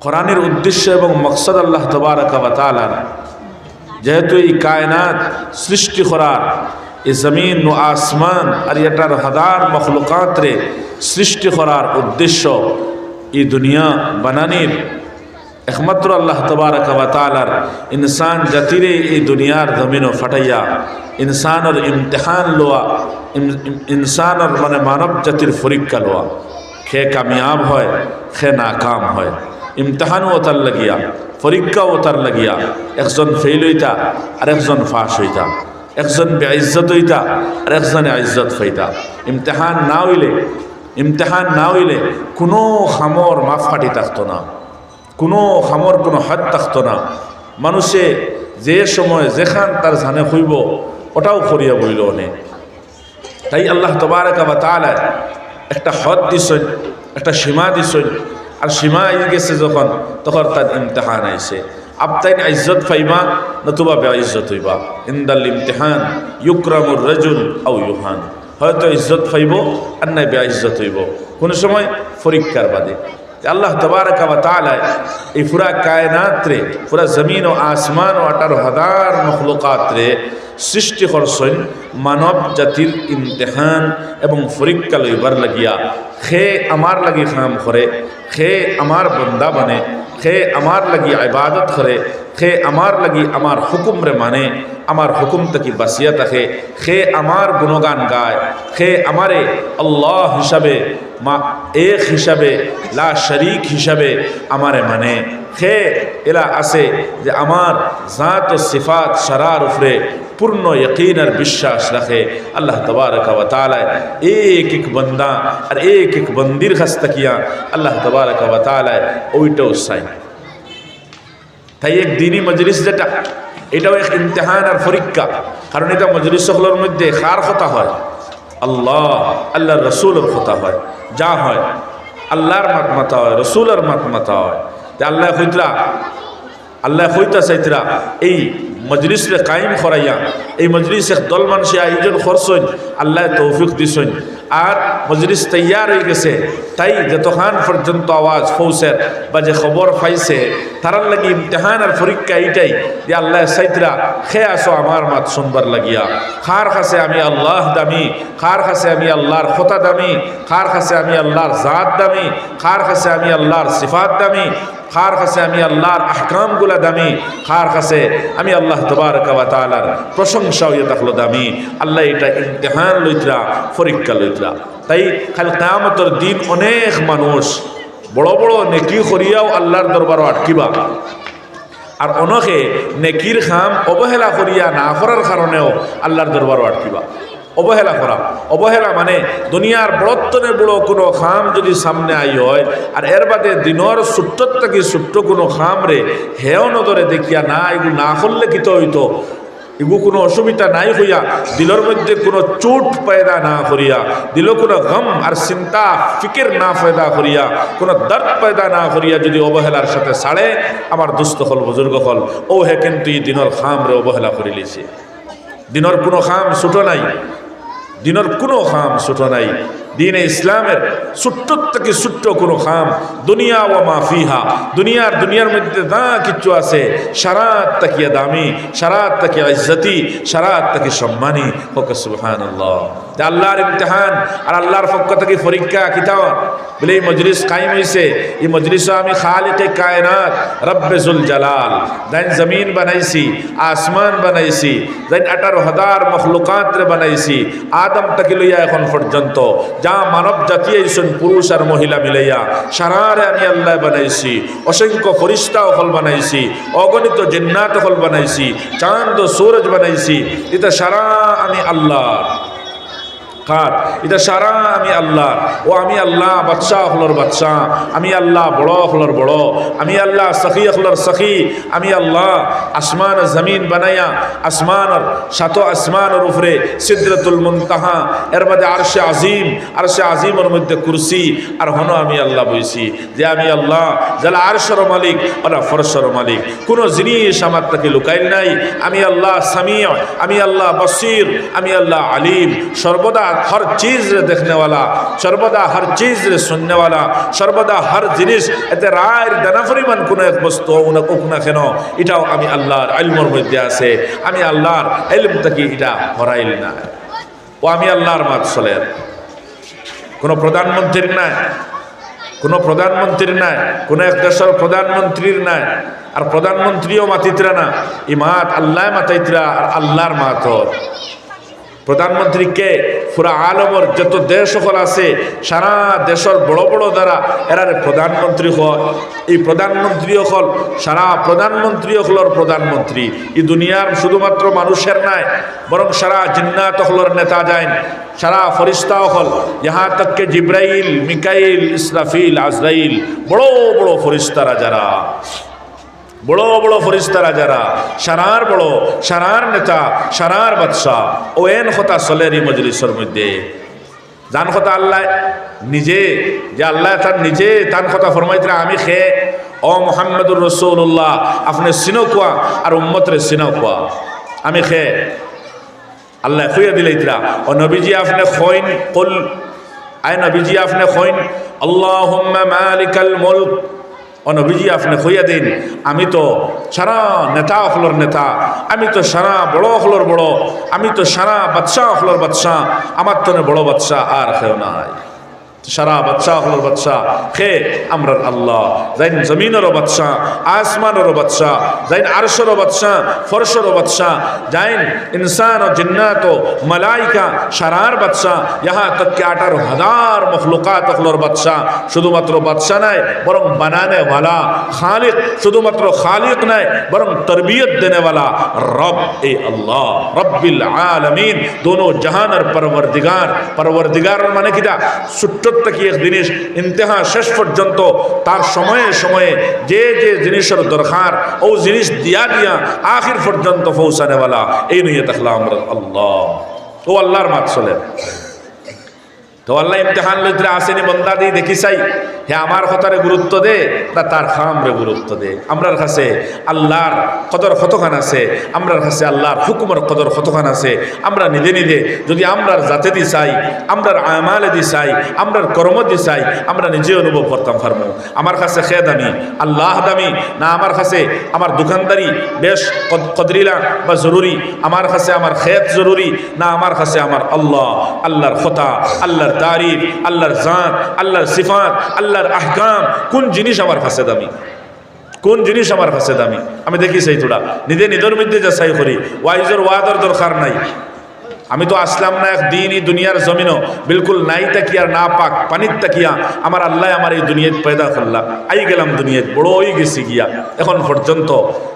কোরআনের উদ্দেশ্য এবং মকসদ আল্লাহ তবারকালার যেহেতু এই কায়নাত সৃষ্টি করার এই জমিন ও আসমান আর এটার হাজার মখলুকাতরে সৃষ্টি করার উদ্দেশ্য এই দুনিয়া বানানির একমাত্র আল্লাহ তবারকালার ইনসান জাতিরে এই দুনিয়ার জমিনও ফাটাইয়া ইনসানের ইমতেহান লোয়া ইনসানের মানে মানব জাতির পরীক্ষা লোয়া। খে কামিয়াব হয়, খে নাকাম হয়। ইমতেহানও তার লাগিয়া পরীক্ষাও তার লাগিয়া, একজন ফেল হইতা আর একজন ফাঁস হইতা। একজন বেইজ্জত হইতা আর একজনে ইজ্জত হইতা ইমতেহান না হইলে, ইমতেহান না হইলে কোনো খামর মাফ ফাটি থাকতো না। কোনো খামর, কোনো হাত থাকতো না। মানুষে যে সময় যেখান তার জানে হইব, ওটাও করিয়া বইল অনেক তাই আল্লাহ তবারকা বা তালা একটা হদ দিছেন, একটা সীমা দিছেন আর সীমা আই গেছে যখন, তখন তার ইমতেহান আইছে। আবতাইন ইজ্জত ফাইমা নতুবা বে ইজ্জত হইবা। ইন্দাল ইমতেহান, ইউক্রামুর রজুল আউ ইউহান। হয়তো ইজ্জত ফাইব আর নাই বে ইজ্জত হইব। কোনো সময় পরীক্ষার বাদে। আল্লাহ তবারকা তালায় এই পুরা কায়নাত রে পুরা জমিন ও আসমান ও আটার হাজার মখলুকাত সৃষ্টি করছেন মানব জাতির ইমতেহান এবং পরীক্ষা লইবার লাগিয়া। খে আমার লাগি খাম করে খে আমার বন্দা বনে খে আমার লাগি ইবাদত করে খে আমার লাগি আমার হুকুমরে মানে আমার হুকুম থেকে বাসিয়া থাকে খে আমার গুণগান গায় খে আমারে আল্লাহ হিসাবে মা এক হিসাবে লা শরিক হিসাবে আমারে মানে খে এরা আছে যে আমার জাত ও সিফাত সারার উপরে পূর্ণ यकीन আর বিশ্বাস রাখে আল্লাহ তবারক ওয়া তাআলা এক এক বান্দা আর এক এক বন্দির হস্তকিয়া আল্লাহ তবারক ওয়া তাআলা ওইটাও চাই তাই এক দিনই মজলিস যেটা এটাও এক ইমতেহান আর পরীক্ষা কারণ এটা মজলিস সকলের মধ্যে কার কথা হয় আল্লাহ আল্লাহ রসুলের কথা হয় যা হয় আল্লাহর মাত মাতা হয় রসুলের মাত মাতা হয় যে আল্লাহ হইতরা আল্লাহ হইতা চাইতরা এই মজলিসরে কায়েম করাইয়া এই মজলিস এক দল মানুষে আয়োজন করছেন আল্লাহ তৌফিক দিছেন। আর মজলিস তৈয়ার হয়ে গেছে। তাই যতক্ষণ পর্যন্ত আওয়াজ পৌঁছের বা যে খবর পাইছে, তারার লাগি ইমতেহান আর পরীক্ষা এইটাই যে আল্লাহ সাইতরা খে আসো আমার মাত শুনবার লাগিয়া। খার কাছে আমি আল্লাহ দামি, খার কাছে আমি আল্লাহর খোতা দামি, খার কাছে আমি আল্লাহর জাত দামি, খার কাছে আমি আল্লাহর সিফাত দামি, খার কাছে আমি আল্লাহর আহকামগুলা দামি, খার কাছে আমি আল্লাহ তবারকালার প্রশংসা হইয়া থাকল দামি। আল্লাহ এটা ইমতেহান লইতরা, পরীক্ষা লইতরা। তাই খালি কামতর দিন অনেক মানুষ বড় বড় নেকি করিয়াও আল্লাহর দরবারও আটকিবা। আর অনকে নেকির খাম অবহেলা করিয়া না করার কারণেও আল্লাহর দরবারও আটকিবা। অবহেলা করা। অবহেলা মানে দুনিয়ার বড়ত্তনের বড় কোনো খাম যদি সামনে আই হয়, আর এর বাদে দিনর সুট্টর থেকে সুট্ট কোনো খাম রে হেও নজরে দেখিয়া না এগুলো না করলে কি তো হইতো? এগু কোনো অসুবিধা নাই হইয়া, দিলর মধ্যে কোনো চোট পয়দা না করিয়া দিল কোনো গম আর চিন্তা, ফিকির না পয়দা করিয়া, কোনো দর্দ পয়দা না করিয়া যদি অবহেলার সাথে সাড়ে আমার দুস্থ হল, বুজুর্গ হল। ও হে কিন্তু এই দিনর খাম রে অবহেলা করে লিছে দিনর কোনো খাম, ছুটো নাই। দিনের কোনো খাম, ছোট নাই। দিনে ইসলামের ছোট্ট থেকে ছোট্ট কোনো খাম, দুনিয়া ও মাফিহা দুনিয়ার দুনিয়ার মধ্যে যা কিছু আছে, সারাত তাকিয়া দামি, সারাত তাকিয়া ইজ্জতি, সারাত তাকি সম্মানী, হোক সুলহান আল্লাহ আল্লাহর ইমতিহান আর আল্লাহর পক্ষ থেকে পরীক্ষা, কিতাব। বলে এই মজলিস কায়েম হয়েছে এই মজলিস আমি খালিকে কায়নাত রব্বেজুল জালাল। দেন জমিন বানাইছি, আসমান বানাইছি দেন আঠারো হাজার মখলুকাত বানাইছি, আদম থেকে লইয়া এখন পর্যন্ত। যা মানব জাতি আইসন পুরুষ আর মহিলা মিলাইয়া, সারারে আমি আল্লাহ বানাইছি, অসংখ্য ফরিস্তা হল বানাইছি, অগণিত জিন্নাত হল বানাইছি, চাঁদ সূরজ বানাইছি, এটা সারা আমি আল্লাহ। কার এটা সারা আমি আল্লাহ ও আমি আল্লাহ বাচ্চা হলর বাচ্চা আমি আল্লাহ বড় হলর বড় আমি আল্লাহ সখী হলর সখী আমি আল্লাহ আসমান জমিন বানাইয়া আসমানর সাত আসমানের উপরে সিদ্রতুল মুনতাহা এর মধ্যে আর আরশে আজিম আরশে আজিমের মধ্যে কুরসি আর হন আমি আল্লাহ বইছি যে আমি আল্লাহ যারা আরশর মালিক ওরা ফরসর মালিক কোনো জিনিস আমার তাকে লুকাইল নাই আমি আল্লাহ সামিয়া আমি আল্লাহ বসির আমি আল্লাহ আলিম সর্বদা हर चीज रे देखने वाला সর্বদা হর চিজ রে শুননে वाला সর্বদা হর জিনিস এতে রায়ের দানাফরিমান কোন এক বস্তু উনা কোক না কেন এটাও আমি আল্লাহর ইলমের মধ্যে আছে আমি আল্লাহর ইলম থেকে এটা হরাইল না ও আমি আল্লাহর মাত চলেন কোনো প্রধানমন্ত্রীর নাই কোনো প্রধানমন্ত্রীর নাই কোনো এক দেশের প্রধানমন্ত্রীর নাই আর প্রধানমন্ত্রীও মাতিত্রা না ই মাত আল্লাহ মাতাইত্রা আর আল্লাহর মাত প্রধানমন্ত্রী কে পুরা আলমর যত দেশ সকল আছে, সারা দেশের বড় বড় দ্বারা এরারে প্রধানমন্ত্রী হয়। এই প্রধানমন্ত্রী হল সারা প্রধানমন্ত্রী হলর প্রধানমন্ত্রী। এই দুনিয়ার শুধুমাত্র মানুষের নাই, বরং সারা জিন্নাত হলর নেতা যায় সারা ফরিস্তা হল ইহা তক কে জিব্রাইল, মিকাইল, ইসরাফিল, আজরাইল, বড় বড় ফরিস্তারা যারা। বড় বড় ফরিস্তারা যারা সারার বড়, সারার নেতা, সারার বাদশাহ, ও এন কথা চলের এই মজলিসের মধ্যে। জান কথা আল্লাহ নিজে, যে আল্লাহ তার নিজে তান কথা ফরমাইতে আমি খে ও মোহাম্মদুর রসৌল্লাহ আপনি সিনো কোয়া আর উম্মতরে সিনো কোয়া আমি খে আল্লাহ খুঁয়ে দিলে ইতরা ও নবীজি আপনি খৈন, কল, আয় নবীজি আপনি খৈন আল্লাহ মালিকাল মুলক ও নবীজি আপনি খুঁয়া দিন, আমি তো সারা নেতা অখলর নেতা, আমি তো সারা বড় অখলর বড়, আমি তো সারা বাদশাহ অখলর বাদশাহ, আমার তো বড় বাদশাহ আর খেও নাই। সারা বাচ্চা হলোর বাচ্চা খে আমরার আল্লাহ, যাইন জমিনেরও বাচ্চা আসমানেরও বাচ্চা যাইন আরশেরও বাচ্চা ফরশেরও বাচ্চা যাইন ইনসান ও জিন্নাত ও মালাইকা সারার বাচ্চা ইহা তককে আটার হাজার মখলুকাত হলোর বাচ্চা শুধুমাত্র বাচ্চা নাই, বরং বানানে ওয়ালা, খালিক, শুধুমাত্র খালিক নাই, বরং তরবিয়ত দেনেওয়ালা রব এ আল্লাহ। রব্বিল আলমিন, দোনো জাহান আর পরবর্দিগার। পরবর্দিগার মানে কিটা সুট্ট থেকে এক জিনিস ইন্তেহা শেষ পর্যন্ত তার সময়ে সময়ে যে যে জিনিসের দরকার ও জিনিস দিয়া দিয়া আখির পর্যন্ত পৌঁছানেওয়ালা এই নিয়ে দেখলাম আল্লাহ। ও আল্লাহর মাত চলে। তো আল্লাহ ইমতেহান লইতে আসেনি বন্দা দিয়ে দেখি চাই। হে আমার কথারে গুরুত্ব দে না তার খামরে গুরুত্ব দে। আমরার কাছে আল্লাহর কদর কতখান আছে, আমরার কাছে আল্লাহর হুকুমের কদর কতখান আছে, আমরা নিজে নিজে যদি আমরার জাতে দি চাই, আমরার আমালে দি চাই, আমরার কর্ম দি চাই, আমরা নিজে অনুভব করতাম পারব। আমার কাছে খে দামি আল্লাহ দামি, না আমার কাছে আমার দোকানদারি বেশ কদরিলা বা জরুরি, আমার কাছে আমার খেত জরুরি, না আমার কাছে আমার আল্লাহ, আল্লাহর খতা, আল্লাহর তারিফ, আল্লাহর জাত, আল্লাহর সিফাত আল্লাহর আহকাম, কোন জিনিস আমার কাছে দামি? কোন জিনিস আমার কাছে দামি? আমি দেখি সেই তোরা। নিজে নিজের মধ্যে যাচাই করি। ওয়াইজর ওয়াদর দরকার নাই। আমি তো আসলাম না এক দিন এই দুনিয়ার জমিনও। বিলকুল নাই তাকিয়া না পাক পানির তাকিয়া আমার আল্লাহ আমার এই দুনিয়াত পয়দা করলা। আই গেলাম দুনিয়াত বড় হয়ে গেছি গিয়া। এখন পর্যন্ত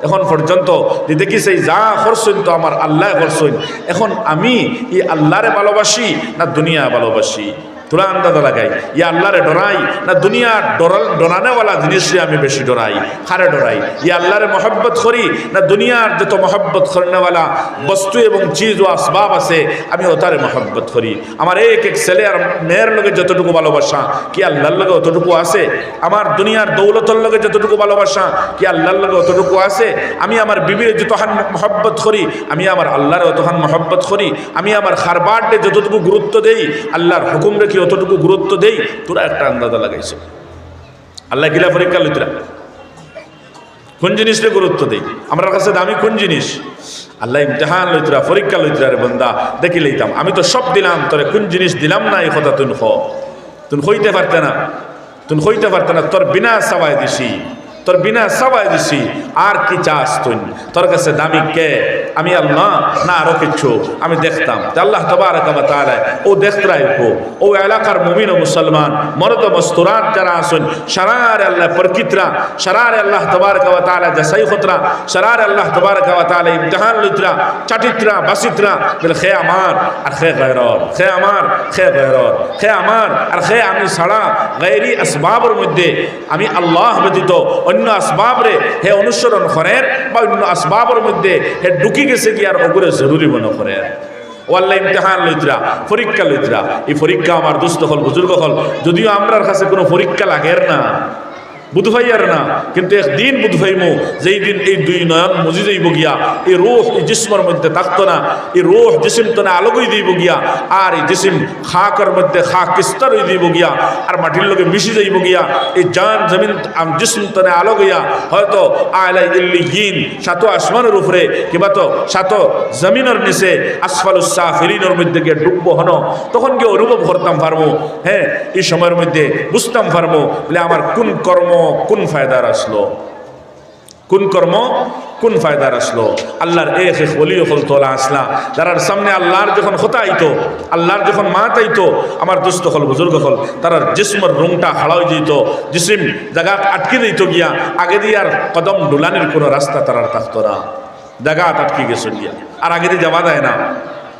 এখন পর্যন্ত যে দেখি সেই যা করছইন তো আমার আল্লাহ করছইন এখন আমি এই আল্লাহরে ভালোবাসি না দুনিয়া ভালোবাসি? তোরা আন্দাজা লাগাই ইয়া আল্লাহরে ডরাই, না দুনিয়া ডরাল ডরানেওয়ালা জিনিসে আমি বেশি ডরাই খারে ডরাই? ইয়া আল্লাহরে মহব্বত করি, না দুনিয়ার যত মহব্বত করেনেওয়ালা বস্তু এবং চিজ ও আসবাব আছে, আমি ওতারে মহব্বত করি। আমার এক এক ছেলে আর মেয়ের লগে যতটুকু ভালোবাসা, কি আল্লাহর লগে অতটুকু আছে? আমার দুনিয়ার দৌলতর লগে যতটুকু ভালোবাসা, কি আল্লাহর লগে অতটুকু আছে? আমি আমার বিবির যতহান মহব্বত করি, আমি আমার আল্লাহর অতহান মহব্বত করি, আমি আমার খারবারডে যতটুকু গুরুত্ব দেই, আল্লাহর হুকুম রেখে অতটুকু গুরুত্ব দেই, তোরা একটা আন্দাজা লাগাইছে। আল্লাহ গিলা পরীক্ষা লইতরা কোন জিনিসটা গুরুত্ব দেই? আমার কাছে দামি কোন জিনিস? আল্লাহ ইমতেহান লইতরা পরীক্ষা লইতরা রে বন্দা, দেখি লইতাম। আমি তো সব দিলাম, তোরে কোন জিনিস দিলাম না, এই কথা তুই খ তুই হইতে পারতে না। তুই হইতে পারতে না, তোর বিনা সবাই দিছি। তোর বিনা সাবাই দিছি, আর কি চাস তুই? তোর কাছে দামি কে? আমি আল্লাহ, না আরও কিছু? আমি দেখতাম। আল্লাহ তবারক ওয়া ও দেখতরাই কো ও এলাকার মুমিন ও মুসলমান, মরদ মস্তুরাত যারা আসুন সারার আল্লাহ পরকিতরা, সারার আল্লাহ তবারক ওয়া তাআলা জাসাই খতরা সারার আল্লাহ তবারক ওয়া তাআলা ইমতিহান লইতরা, চাটিতরা বাসিতরা বলে খে আমার আর খে গায়রর খে আমার খে গায়রর খে আমার আর খে আমি ছাড়া গায়রি আসবাবের মধ্যে আমি আল্লাহ ব্যতীত অন্য আসবাবরে হে অনুসরণ করেন বা অন্য আসবাবর মধ্যে হে ঢুকি গেছে কি আর ওগুলো জরুরি মনে করেন। ও আল্লাহ ইমতেহান লইতরা পরীক্ষা লইতরা, এই পরীক্ষা আমার দুস্থ হল, বুজুর্গ হল। যদিও আমরার কাছে কোনো পরীক্ষা লাগের না। বুধভাইয়ার না, কিন্তু একদিন বুধভাইমু যেই দিন এই দুই নয়ন মুজি যাইব গিয়া, এই রোহ এই জিসমর মধ্যে থাকতো না, এই রোহ জিসিম তো না আলোকই দিব গিয়া, আর এই জিসিম খাকর মধ্যে খা কিস্তর দিব গিয়া, আর মাটির লোকে মিশি যাইব গিয়া, এই জান জমিন জিসম তো না আলো গিয়া হয়তো আলাই ইল্লি গিন সাতো আসমানের উপরে, কিংবা তো সাতো জমিনের নিচে আসফালুসা ফিরিনের মধ্যে গিয়ে ডুববো হন, তখন গিয়ে অনুভব করতাম পারব হ্যাঁ এই সময়ের মধ্যে বুঝতাম পারব, বলে আমার কোন কর্ম কোন ফায়দার আসলো? কোন কর্ম কোন ফায়দার আসলো? আল্লাহর এক এক বলিও হল তোলা আসলা। যারার সামনে আল্লাহর যখন হতাইতো আল্লাহর যখন মা তাইতো আমার দুস্থ হল, বুজুর্গ হল, তারার জিসমর রুংটা হাড়াই যেত জিসিম জায়গা আটকে দিত গিয়া, আগে দিয়ে আর কদম ডুলানির কোনো রাস্তা তারার থাকতো না। জায়গা আটকে গেছে গিয়া, আর আগে দিয়ে যাওয়া যায় না।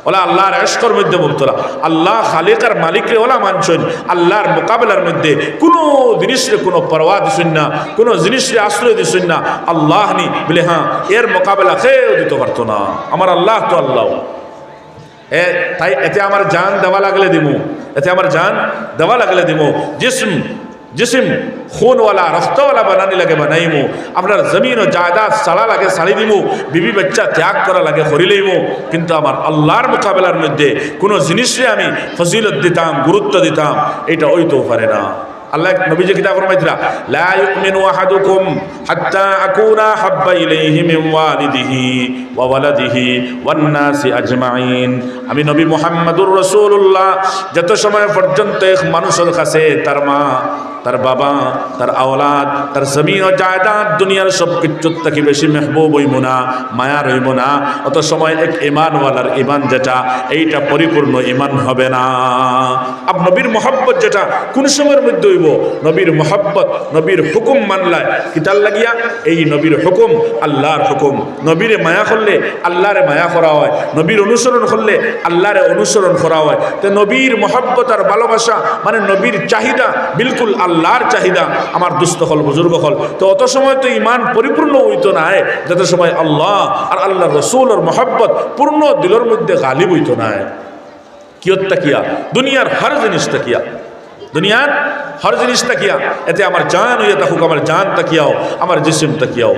ওলা আল্লাহর এশকর মধ্যে মুক্তরা আল্লাহ খালিকার মালিকরে ওলা মানছেন, আল্লাহর মোকাবেলার মধ্যে কোনো জিনিসরে কোনো পরোয়া দিছেন না, কোনো জিনিসরে আশ্রয় দিছেন না, আল্লাহ নি বলে হ্যাঁ এর মোকাবেলা খেয়েও দিতে পারতো না, আমার আল্লাহ তো আল্লাহ। এ, তাই এতে আমার জান দেওয়া লাগলে দিমু, এতে আমার জান দেওয়া লাগলে দিমু। জিসম জিসিম, খুনওয়ালা, রক্তওয়ালা বানানি লাগে বানাইমু। আপনার জমিন ও জায়দাদ সাড়া লাগে সাড়ি দিমু। বিবি বাচ্চা ত্যাগ করা লাগে হরিলেইমু কিন্তু আমার আল্লাহর মোকাবেলার মধ্যে কোনো জিনিসে আমি ফজিলত দিতাম, গুরুত্ব দিতাম, এটা ওই তো পারে না। আল্লাহ নবীজি কিতাব ফরমাইছিলা লা ইউমিনু আহাদুকুম হাত্তা আকুনা হাব্বা ইলাইহি মিন ওয়ালিদিহি ওয়া ওয়ালাদিহি ওয়ান আজমাইন। আমি নবী মুহাম্মদুর রাসূলুল্লাহ, যত সময় পর্যন্ত এক মানুষের কাছে তার মা, তার বাবা, তার আওলাদ, তার জমিন ও জায়দাদ দুনিয়ার সব কিছুর থেকে বেশি মেহবুব হইব না মায়া রইব না, অত সময় এক ইমানওয়ালার ইমান যেটা, এইটা পরিপূর্ণ ইমান হবে না। আব নবীর মোহাব্বত যেটা, কোন সময়ের মধ্যে হইব? নবীর মোহাব্বত, নবীর হুকুম মানলায় কিতার লাগিয়া এই নবীর হুকুম, আল্লাহর হুকুম। নবীরে মায়া করলে আল্লাহরে মায়া করা হয়। নবীর অনুসরণ করলে আল্লাহরে অনুসরণ করা হয়। তো নবীর মোহাব্বত আর ভালোবাসা মানে নবীর চাহিদা, বিলকুল আল্লাহর চাহিদা। আমার দুস্থ হল, বুজুর্গ হল। তো অত সময় তো ইমান পরিপূর্ণ হইতো না যত সময় আল্লাহ আর আল্লাহ আর মোহাব্বত পূর্ণ দিলের মধ্যে গালিব হইতো না কিয়ত তাকিয়া? দুনিয়ার হর জিনিস তাকিয়া। দুনিয়ার হর জিনিস তাকিয়া। এতে আমার জান হইয়া থাকুক, আমার জান তাকিয়াও আমার জিসিম তাকিয়াও